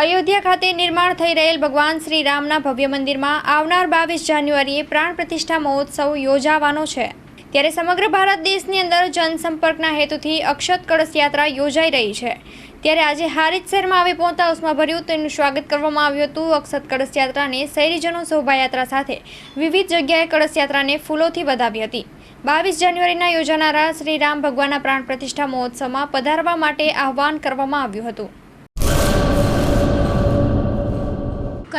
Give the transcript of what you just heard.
અયોધ્યા ખાતે નિર્માણ થઈ રહેલ ભગવાન શ્રી રામના ભવ્ય મંદિરમાં આવનાર બાવીસ જાન્યુઆરીએ પ્રાણ પ્રતિષ્ઠા મહોત્સવ યોજાવાનો છે. ત્યારે સમગ્ર ભારત દેશની અંદર જનસંપર્કના હેતુથી અક્ષત કળશ યાત્રા યોજાઈ રહી છે. ત્યારે આજે હારીજ શહેરમાં આવી પહોંચતા ઉષ્માભર્યું તેનું સ્વાગત કરવામાં આવ્યું હતું અક્ષત કળશ યાત્રાને શહેરીજનો શોભાયાત્રા સાથે વિવિધ જગ્યાએ કળશ યાત્રાને ફૂલોથી વધાવી હતી. બાવીસ જાન્યુઆરીના યોજાનારા શ્રી રામ ભગવાનના પ્રાણ પ્રતિષ્ઠા મહોત્સવમાં પધારવા માટે આહવાન કરવામાં આવ્યું હતું.